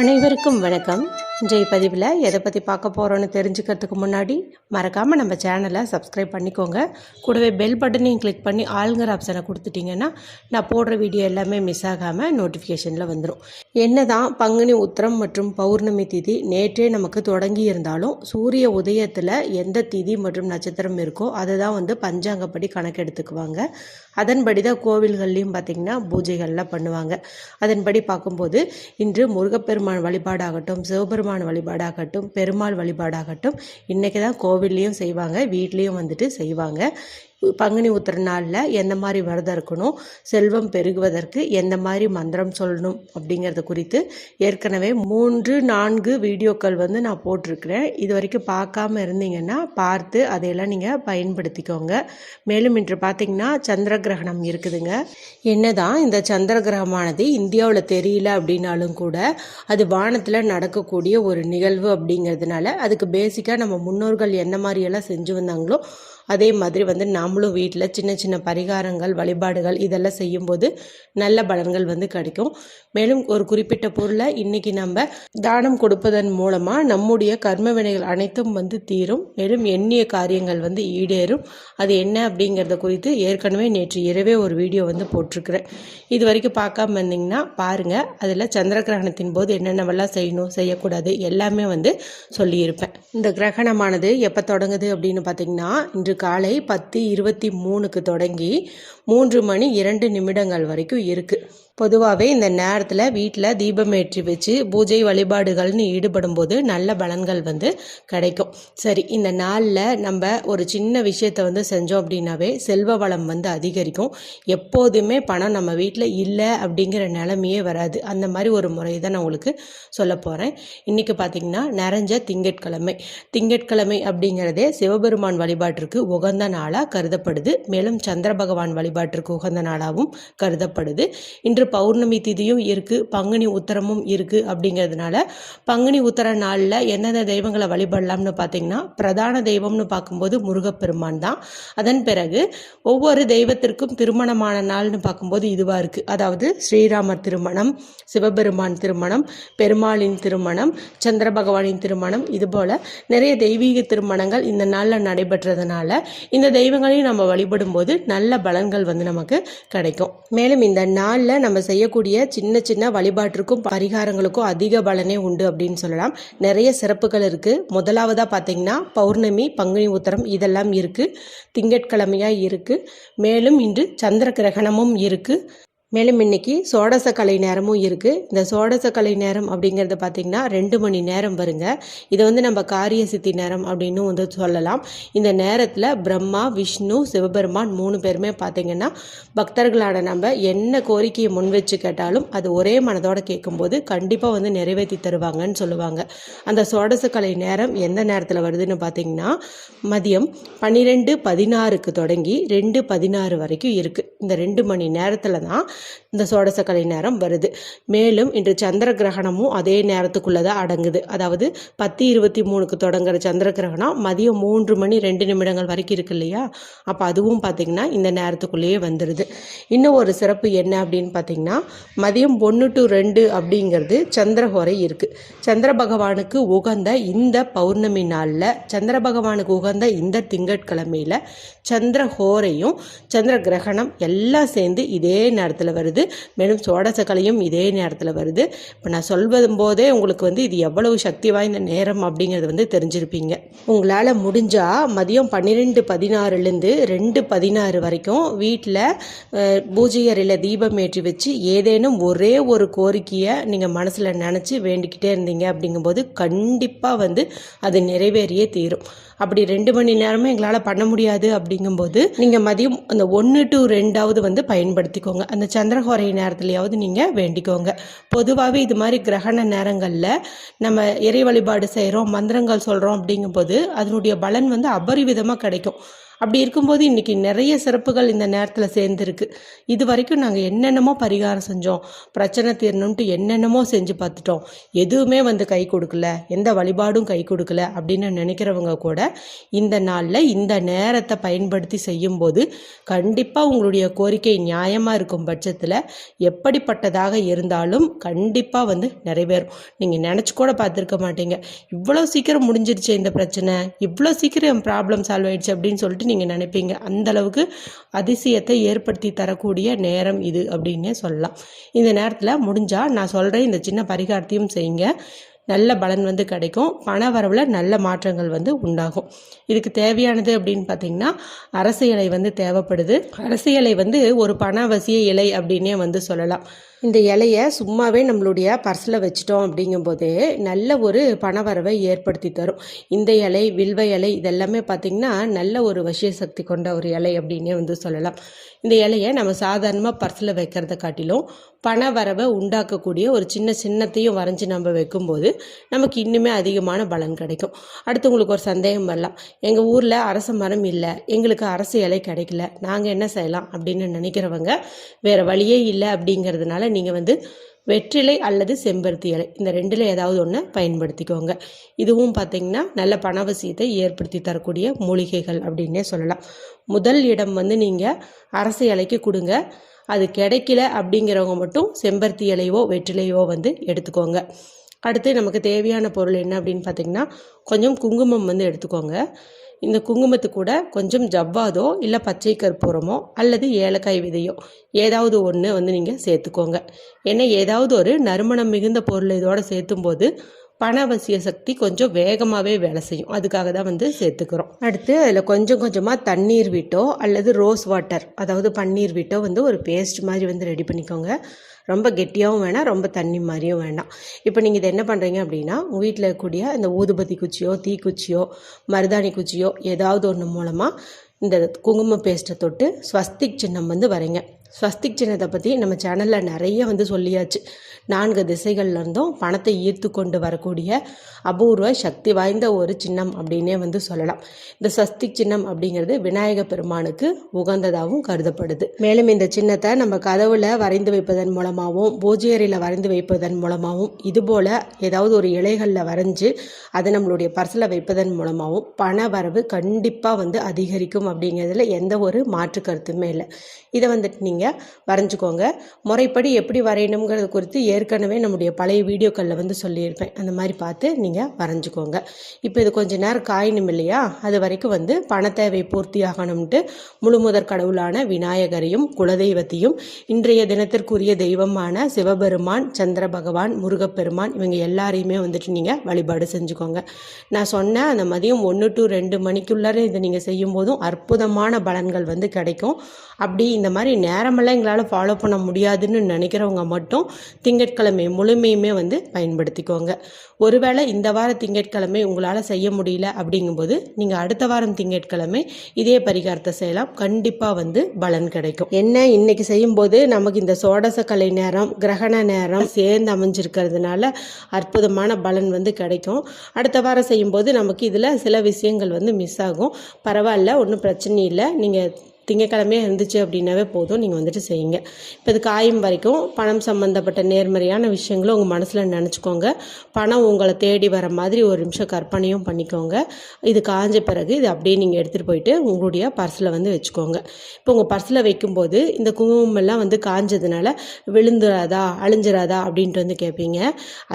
அனைவருக்கும் வணக்கம். இன்றைய பதிவில் எதை பற்றி பார்க்க போகிறோன்னு தெரிஞ்சுக்கிறதுக்கு முன்னாடி மறக்காமல் நம்ம சேனலை சப்ஸ்கிரைப் பண்ணிக்கோங்க. கூடவே பெல் பட்டனையும் கிளிக் பண்ணி ஆளுங்கிற ஆப்ஷனை கொடுத்துட்டிங்கன்னா நான் போடுற வீடியோ எல்லாமே மிஸ் ஆகாமல் நோட்டிஃபிகேஷனில் வந்துடும் என்ன தான் பங்குனி உத்திரம் மற்றும் பௌர்ணமி திதி நேற்றே நமக்கு தொடங்கி இருந்தாலும் சூரிய உதயத்தில் எந்த திதி மற்றும் நட்சத்திரம் இருக்கோ அதை தான் வந்து பஞ்சாங்கப்படி கணக்கெடுத்துக்குவாங்க. அதன்படி தான் கோவில்கள்லையும் பார்த்திங்கன்னா பூஜைகள்லாம் பண்ணுவாங்க. அதன்படி பார்க்கும்போது இன்று முருகப்பெருமான் வழிபாடாகட்டும் சிவபெருமான் வழிபாடாகட்டும் பெருமாள் வழிபாடாகட்டும் இன்றைக்கி தான் கோவில்லையும் செய்வாங்க வீட்லேயும் வந்துட்டு செய்வாங்க. பங்குனி உத்திர நாளில் எந்த மாதிரி விரதம் இருக்கணும் செல்வம் பெருகுவதற்கு எந்த மாதிரி மந்திரம் சொல்லணும் அப்படிங்கிறது குறித்து ஏற்கனவே மூன்று நான்கு வீடியோக்கள் வந்து நான் போட்டிருக்கிறேன். இது வரைக்கும் பார்க்காம இருந்தீங்கன்னா பார்த்து அதையெல்லாம் நீங்கள் பயன்படுத்திக்கோங்க. மேலும் இன்று பார்த்தீங்கன்னா சந்திர கிரகணம் இருக்குதுங்க. என்னதான் இந்த சந்திர கிரகமானது இந்தியாவில் தெரியல அப்படின்னாலும் கூட அது வானத்தில் நடக்கக்கூடிய ஒரு நிகழ்வு அப்படிங்கிறதுனால அதுக்கு பேசிக்காக நம்ம முன்னோர்கள் என்ன மாதிரியெல்லாம் செஞ்சு வந்தாங்களோ அதே மாதிரி வந்து நாமளும் வீட்டில் சின்ன சின்ன பரிகாரங்கள் வழிபாடுகள் இதெல்லாம் செய்யும்போது நல்ல பலன்கள் வந்து கிடைக்கும். மேலும் ஒரு குறிப்பிட்ட பொருளை இன்றைக்கி நம்ம தானம் கொடுப்பதன் மூலமாக நம்முடைய கர்ம வினைகள் அனைத்தும் வந்து தீரும். மேலும் எண்ணிய காரியங்கள் வந்து ஈடேறும். அது என்ன அப்படிங்கிறத குறித்து ஏற்கனவே நேற்று இரவே ஒரு வீடியோ வந்து போட்டிருக்கிறேன். இது வரைக்கும் பார்க்காம இருந்தீங்கன்னா பாருங்கள் அதில் சந்திர கிரகணத்தின் போது என்னென்னவெல்லாம் செய்யணும் செய்யக்கூடாது எல்லாமே வந்து சொல்லியிருப்பேன். இந்த கிரகணமானது எப்போ தொடங்குது அப்படின்னு பார்த்தீங்கன்னா இன்று காலை பத்து இருபத்தி மூணுக்கு தொடங்கி மூன்று மணி இரண்டு நிமிடங்கள் வரைக்கும் இருக்குது பொதுவாகவே இந்த நேரத்தில் வீட்டில் தீபம் ஏற்றி வச்சு பூஜை வழிபாடுகள்னு ஈடுபடும் போது நல்ல பலன்கள் வந்து கிடைக்கும். சரி இந்த நாளில் நம்ம ஒரு சின்ன விஷயத்தை வந்து செஞ்சோம் அப்படின்னாவே செல்வ வளம் வந்து அதிகரிக்கும். எப்போதுமே பணம் நம்ம வீட்டில் இல்லை அப்படிங்கிற நிலமையே வராது. அந்த மாதிரி ஒரு முறை தான் நான் உங்களுக்கு சொல்ல போகிறேன் இன்றைக்கி பார்த்திங்கன்னா நிறைஞ்ச திங்கட்கிழமை. திங்கட்கிழமை அப்படிங்கிறதே சிவபெருமான் வழிபாட்டிற்கு உகந்த நாளாக கருதப்படுது. மேலும் சந்திர பகவான் வழிபாட்டிற்கு உகந்த நாளாகவும் கருதப்படுது. இன்று பௌர்ணமி திதியும் இருக்குது பங்குனி உத்தரமும் இருக்குது அப்படிங்கிறதுனால பங்குனி உத்தர நாளில் என்னென்ன தெய்வங்களை வழிபடலாம்னு பார்த்தீங்கன்னா பிரதான தெய்வம்னு பார்க்கும்போது முருகப்பெருமான் தான். அதன் பிறகு ஒவ்வொரு தெய்வத்திற்கும் திருமணமான நாள்னு பார்க்கும்போது இதுவாக இருக்குது அதாவது ஸ்ரீராமர் திருமணம் சிவபெருமான் திருமணம் பெருமாளின் திருமணம் சந்திர பகவானின் திருமணம் இதுபோல் நிறைய தெய்வீக திருமணங்கள் இந்த நாளில் நடைபெற்றதுனால இந்த தெய்வங்களையும் நம்ம வழிபடும் போது நல்ல பலன்கள் வந்து நமக்கு கிடைக்கும். மேலும் இந்த நாளில் நம்ம நம்ம செய்யக்கூடிய சின்ன சின்ன வழிபாட்டிற்கும் பரிகாரங்களுக்கும் அதிக பலனே உண்டு அப்படின்னு சொல்லலாம். நிறைய சிறப்புகள் இருக்குது முதலாவதாக பார்த்தீங்கன்னா பௌர்ணமி பங்குனி உத்தரம் இதெல்லாம் இருக்குது திங்கட்கிழமையாக இருக்குது மேலும் இன்று சந்திர கிரகணமும் இருக்குது மேலும் இன்னைக்கு சோடச கலை நேரமும் இருக்குது இந்த சோடச கலை நேரம் அப்படிங்கிறது பார்த்திங்கன்னா ரெண்டு மணி நேரம் வருங்க. இதை வந்து நம்ம காரிய சித்தி நேரம் அப்படின்னு வந்து சொல்லலாம். இந்த நேரத்தில் பிரம்மா விஷ்ணு சிவபெருமான் மூணு பேருமே பார்த்திங்கன்னா பக்தர்களான நம்ம என்ன கோரிக்கையை முன் வச்சு கேட்டாலும் அது ஒரே மனதோட கேட்கும்போது கண்டிப்பாக வந்து நிறைவேற்றி தருவாங்கன்னு சொல்லுவாங்க. அந்த சோடச கலை நேரம் எந்த நேரத்தில் வருதுன்னு பார்த்திங்கன்னா மதியம் பன்னிரெண்டு பதினாறுக்கு தொடங்கி ரெண்டு பதினாறு வரைக்கும் இருக்குது இந்த ரெண்டு மணி நேரத்தில் தான் இந்த சோடசக்கலை நேரம் வருது. மேலும் இன்று சந்திர கிரகணமும் அதே நேரத்துக்குள்ளே தான் அடங்குது. அதாவது பத்து இருபத்தி மூணுக்கு தொடங்குற சந்திர கிரகணம் மதியம் மூன்று மணி ரெண்டு நிமிடங்கள் வரைக்கும் இருக்கு இல்லையா? அப்போ அதுவும் பார்த்திங்கன்னா இந்த நேரத்துக்குள்ளேயே வந்துடுது இன்னும் ஒரு சிறப்பு என்ன அப்படின்னு பார்த்தீங்கன்னா மதியம் ஒன்று டு ரெண்டு அப்படிங்கிறது சந்திரஹோரை இருக்குது சந்திர பகவானுக்கு உகந்த இந்த பௌர்ணமி நாளில் சந்திர பகவானுக்கு உகந்த இந்த திங்கட்கிழமையில் சந்திரஹோரையும் சந்திர கிரகணம் எல்லாம் சேர்ந்து இதே நேரத்தில் வருது. மேலும் சோடசக்கலையும் இதே நேரத்தில் வருது. இப்போ நான் சொல்வதும் போதே உங்களுக்கு வந்து இது எவ்வளவு சக்தி வாய்ந்த நேரம் அப்படிங்கிறது வந்து தெரிஞ்சிருப்பீங்க. உங்களால் முடிஞ்சால் மதியம் பன்னிரெண்டு பதினாறுலேருந்து ரெண்டு பதினாறு வரைக்கும் வீட்டில் பூஜை அறையில் தீபம் ஏற்றி வச்சு ஏதேனும் ஒரே ஒரு கோரிக்கையை நீங்கள் மனசில் நினச்சி வேண்டிக்கிட்டே இருந்தீங்க அப்படிங்கும்போது கண்டிப்பாக வந்து அது நிறைவேறியே தீரும். அப்படி ரெண்டு மணி நேரமும் எங்களால் பண்ண முடியாது அப்படிங்கும்போது நீங்கள் மதியம் அந்த ஒன்று டு ரெண்டாவது வந்து பயன்படுத்திக்கோங்க. அந்த சந்திரஹோரை நேரத்துலையாவது நீங்கள் வேண்டிக்கோங்க. பொதுவாகவே இது மாதிரி கிரகண நேரங்களில் நம்ம இறை வழிபாடு செய்கிறோம் மந்திரங்கள் சொல்கிறோம் அப்படிங்கும்போது அதனுடைய பலன் வந்து அபரிவிதமாக கிடைக்கும். அப்படி இருக்கும்போது இன்றைக்கி நிறைய சிறப்புகள் இந்த நேரத்தில் சேர்ந்துருக்கு. இது வரைக்கும் நாங்கள் என்னென்னமோ பரிகாரம் செஞ்சோம். பிரச்சனை தீரணும்ட்டு என்னென்னமோ செஞ்சு பார்த்துட்டோம். எதுவுமே வந்து கை கொடுக்கல. எந்த வழிபாடும் கை கொடுக்கல அப்படின்னு நினைக்கிறவங்க கூட இந்த நாளில் இந்த நேரத்தை பயன்படுத்தி செய்யும்போது கண்டிப்பாக உங்களுடைய கோரிக்கை நியாயமாக இருக்கும் பட்சத்தில் எப்படிப்பட்டதாக இருந்தாலும் கண்டிப்பாக வந்து நிறைவேறும். நீங்கள் நினச்சி கூட பார்த்துருக்க மாட்டீங்க. இவ்வளோ சீக்கிரம் முடிஞ்சிருச்சு இந்த பிரச்சனை. இவ்வளோ சீக்கிரம் ப்ராப்ளம் சால்வ் ஆயிடுச்சு அப்படின்னு சொல்லிட்டு நீங்கள் நினைப்பீங்க. அந்த அளவுக்கு அதிசயத்தை ஏற்படுத்தி தரக்கூடிய நேரம் இது அப்படின்னே சொல்லலாம். இந்த நேரத்தில் முடிஞ்சால் நான் சொல்கிறேன் இந்த சின்ன பரிகாரத்தையும் செய்யுங்க. நல்ல பலன் வந்து கிடைக்கும். பண வரவில் நல்ல மாற்றங்கள் வந்து உண்டாகும். இதுக்கு தேவையானது அப்படின்னு பார்த்தீங்கன்னா அரசு இலை வந்து தேவைப்படுது. அரசு இலை வந்து ஒரு பணவசிய இலை அப்படின்னே வந்து சொல்லலாம். இந்த இலையை சும்மாவே நம்மளுடைய பர்ஸில் வச்சிட்டோம் அப்படிங்கும்போது நல்ல ஒரு பணவரவை ஏற்படுத்தி தரும். இந்த இலை வில்வ இலை இதெல்லாமே பார்த்திங்கன்னா நல்ல ஒரு வசிய சக்தி கொண்ட ஒரு இலை அப்படின்னே வந்து சொல்லலாம். இந்த இலையை நம்ம சாதாரணமாக பர்ஸில் வைக்கிறத காட்டிலும் பண வரவை உண்டாக்கக்கூடிய ஒரு சின்ன சின்னத்தையும் வரைஞ்சி நம்ம வைக்கும்போது நமக்கு இன்னுமே அதிகமான பலன் கிடைக்கும். அடுத்து உங்களுக்கு ஒரு சந்தேகம் வரலாம். எங்கள் ஊரில் அரச மரம் இல்லை எங்களுக்கு அரசு இலை கிடைக்கல நாங்கள் என்ன செய்யலாம் அப்படின்னு நினைக்கிறவங்க வேறு வழியே இல்லை அப்படிங்கிறதுனால நீங்கள் வந்து வெற்றிலை அல்லது செம்பருத்தி இலை இந்த ரெண்டில் ஏதாவது ஒன்று பயன்படுத்திக்கோங்க. இதுவும் பார்த்திங்கன்னா நல்ல பணவசியத்தை ஏற்படுத்தி தரக்கூடிய மூலிகைகள் அப்படின்னே சொல்லலாம். முதல் இடம் வந்து நீங்கள் அரசு இலைக்கு கொடுங்க. அது கிடைக்கல அப்படிங்கிறவங்க மட்டும் செம்பருத்தி இலையோ வெற்றிலையோ வந்து எடுத்துக்கோங்க. அடுத்து நமக்கு தேவையான பொருள் என்ன அப்படின்னு பார்த்தீங்கன்னா கொஞ்சம் குங்குமம் வந்து எடுத்துக்கோங்க. இந்த குங்குமத்து கூட கொஞ்சம் ஜவ்வாதோ இல்லை பச்சை கற்பூரமோ அல்லது ஏலக்காய் விதையோ ஏதாவது ஒன்று வந்து நீங்கள் சேர்த்துக்கோங்க. ஏன்னா ஏதாவது ஒரு நறுமணம் மிகுந்த பொருள் இதோடு சேர்த்தும் போது பணவசிய சக்தி கொஞ்சம் வேகமாகவே வேலை செய்யும். அதுக்காக தான் வந்து சேர்த்துக்கிறோம். அடுத்து அதில் கொஞ்சம் கொஞ்சமாக தண்ணீர் விட்டோ அல்லது ரோஸ் வாட்டர் அதாவது பன்னீர் விட்டோ வந்து ஒரு பேஸ்ட் மாதிரி வந்து ரெடி பண்ணிக்கோங்க. ரொம்ப கெட்டியாகவும் வேணாம் ரொம்ப தண்ணி மாதிரியும் வேண்டாம் இப்போ நீங்கள் இதை என்ன பண்ணுறீங்க அப்படின்னா உங்கள் வீட்டில் இருக்கக்கூடிய இந்த ஊதுபத்தி குச்சியோ தீக்குச்சியோ மருதாணி குச்சியோ ஏதாவது ஒன்று மூலமாக இந்த குங்கும பேஸ்ட்டை தொட்டு ஸ்வஸ்திக் சின்னம் வந்து வரைங்க ஸ்வஸ்திக் சின்னத்தை பற்றி நம்ம சேனலில் நிறைய வந்து சொல்லியாச்சு. நான்கு திசைகள்லேருந்தும் பணத்தை ஈர்த்து கொண்டு வரக்கூடிய அபூர்வ சக்தி வாய்ந்த ஒரு சின்னம் அப்படின்னே வந்து சொல்லலாம். இந்த ஸ்வஸ்திக் சின்னம் அப்படிங்கிறது விநாயக பெருமானுக்கு உகந்ததாகவும் கருதப்படுது. மேலும் இந்த சின்னத்தை நம்ம கதவுல வரைந்து வைப்பதன் மூலமாகவும் பூஜை அறையில் வரைந்து வைப்பதன் மூலமாகவும் இதுபோல் ஏதாவது ஒரு இலைகளில் வரைஞ்சி அதை நம்மளுடைய பர்ஸில் வைப்பதன் மூலமாகவும் பண வரவு கண்டிப்பாக வந்து அதிகரிக்கும் அப்படிங்கிறதுல எந்த ஒரு மாற்று கருத்துமே இல்லை. இதை வந்துட்டு நீங்கள் வரைஞ்சிக்கோங்க. முறைப்படி எப்படி வரையணுங்கிறது குறித்து ஏற்கனவே நம்முடைய பழைய வீடியோக்களில் வந்து சொல்லியிருப்பேன். அந்த மாதிரி பார்த்து நீங்கள் வரைஞ்சிக்கோங்க. இப்போ இது கொஞ்சம் நேரம் காயணும் இல்லையா? அது வரைக்கும் வந்து பண தேவை பூர்த்தி ஆகணும்ட்டு முழுமுதற் கடவுளான விநாயகரையும் குலதெய்வத்தையும் இன்றைய தினத்திற்குரிய தெய்வமான சிவபெருமான் சந்திர பகவான் முருகப்பெருமான் இவங்க எல்லாரையுமே வந்துட்டு நீங்கள் வழிபாடு செஞ்சுக்கோங்க. நான் சொன்ன அந்த மதியம் ஒன்று டு ரெண்டு மணிக்குள்ளார இதை நீங்கள் செய்யும் போதும் அற்புதமான பலன்கள் வந்து கிடைக்கும். அப்படி இந்த மாதிரி நேரம் நேரமெல்லாம் எங்களால் ஃபாலோ பண்ண முடியாதுன்னு நினைக்கிறவங்க மட்டும் திங்கட்கிழமை முழுமையுமே வந்து பயன்படுத்திக்கோங்க. ஒருவேளை இந்த வார திங்கட்கிழமை உங்களால் செய்ய முடியல அப்படிங்கும்போது நீங்கள் அடுத்த வாரம் திங்கட்கிழமை இதே பரிகாரத்தை செய்யலாம். கண்டிப்பாக வந்து பலன் கிடைக்கும். என்ன? இன்னைக்கு செய்யும்போது நமக்கு இந்த சோடச கலை நேரம் கிரகண நேரம் சேர்ந்து அமைஞ்சிருக்கிறதுனால அற்புதமான பலன் வந்து கிடைக்கும். அடுத்த வாரம் செய்யும்போது நமக்கு இதில் சில விஷயங்கள் வந்து மிஸ் ஆகும். பரவாயில்ல ஒன்றும் பிரச்சனை இல்லை. நீங்கள் திங்கக்கிழமையாக இருந்துச்சு அப்படின்னாவே போதும். நீங்கள் வந்துட்டு செய்யுங்க. இப்போ இது காயும் வரைக்கும் பணம் சம்மந்தப்பட்ட நேர்மறையான விஷயங்களும் உங்கள் மனசில் நினச்சிக்கோங்க. பணம் உங்களை தேடி வர மாதிரி ஒரு நிமிஷம் கற்பனையும் பண்ணிக்கோங்க. இது காஞ்ச பிறகு இது அப்படியே நீங்கள் எடுத்துகிட்டு போயிட்டு உங்களுடைய பர்ஸில் வந்து வச்சுக்கோங்க. இப்போ உங்கள் பர்ஸில் வைக்கும்போது இந்த குங்குமம் எல்லாம் வந்து காஞ்சதுனால விழுந்துடாதா அழிஞ்சிடாதா அப்படின்ட்டு வந்து கேட்பீங்க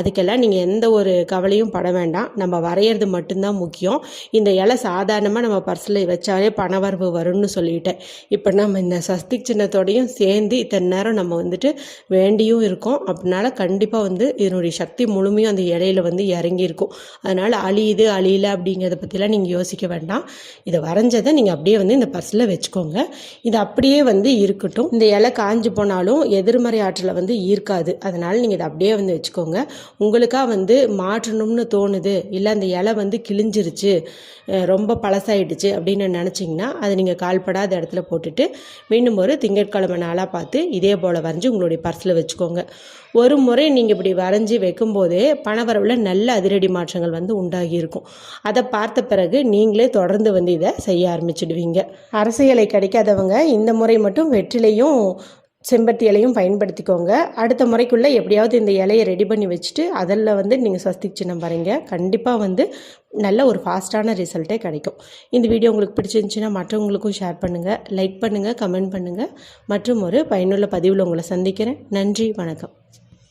அதுக்கெல்லாம் நீங்கள் எந்த ஒரு கவலையும் பட வேண்டாம். நம்ம வரைகிறது மட்டும்தான் முக்கியம். இந்த இலை சாதாரணமாக நம்ம பர்ஸில் வச்சாலே பணவரவு வரும்னு சொல்லிட்டேன் இப்போ நம்ம இந்த சஸ்திக் சின்னத்தோடையும் சேர்ந்து இத்தனை நேரம் நம்ம வந்துட்டு வேண்டியும் இருக்கோம். அப்படினால கண்டிப்பாக வந்து இதனுடைய சக்தி முழுமையும் அந்த இலையில வந்து இறங்கியிருக்கும் அதனால் அழியுது அழியல அப்படிங்கிறத பற்றிலாம் நீங்கள் யோசிக்க வேண்டாம். இதை வரைஞ்சதை நீங்கள் அப்படியே வந்து இந்த பர்ஸில் வச்சுக்கோங்க. இது அப்படியே வந்து இருக்கட்டும். இந்த இலை காஞ்சு போனாலும் எதிர்மறை ஆற்றலை வந்து ஈர்க்காது. அதனால் நீங்கள் இதை அப்படியே வந்து வச்சுக்கோங்க. உங்களுக்காக வந்து மாற்றணும்னு தோணுது. இல்லை அந்த இலை வந்து கிழிஞ்சிருச்சு ரொம்ப பழசாயிடுச்சு அப்படின்னு நினச்சிங்கன்னா அதை நீங்கள் கால்படாத இடத்துல போட்டுட்டு மீண்டும் ஒரு திங்கட்கிழமை நாளாக பார்த்து இதே போல் வரைஞ்சி உங்களுடைய பர்ஸில் வச்சுக்கோங்க. ஒரு முறை நீங்கள் இப்படி வரைஞ்சி வைக்கும்போதே பணவரவில் நல்ல அதிரடி மாற்றங்கள் வந்து உண்டாகி இருக்கும். அதை பார்த்த பிறகு நீங்களே தொடர்ந்து வந்து இதை செய்ய ஆரம்பிச்சிடுவீங்க. அரசியலை கிடைக்காதவங்க இந்த முறை மட்டும் வெற்றிலையும் செம்பருத்தி இலையும் பயன்படுத்திக்கோங்க. அடுத்த முறைக்குள்ளே எப்படியாவது இந்த இலையை ரெடி பண்ணி வச்சுட்டு அதில் வந்து நீங்கள் ஸ்வஸ்திக் சின்னம் வரைங்க கண்டிப்பாக வந்து நல்ல ஒரு ஃபாஸ்ட்டான ரிசல்ட்டே கிடைக்கும். இந்த வீடியோ உங்களுக்கு பிடிச்சிருந்துச்சுன்னா மற்றவங்களுக்கும் ஷேர் பண்ணுங்கள் லைக் பண்ணுங்கள் கமெண்ட் பண்ணுங்கள் மற்றும் ஒரு பயனுள்ள பதிவில் உங்களை சந்திக்கிறேன். நன்றி வணக்கம்.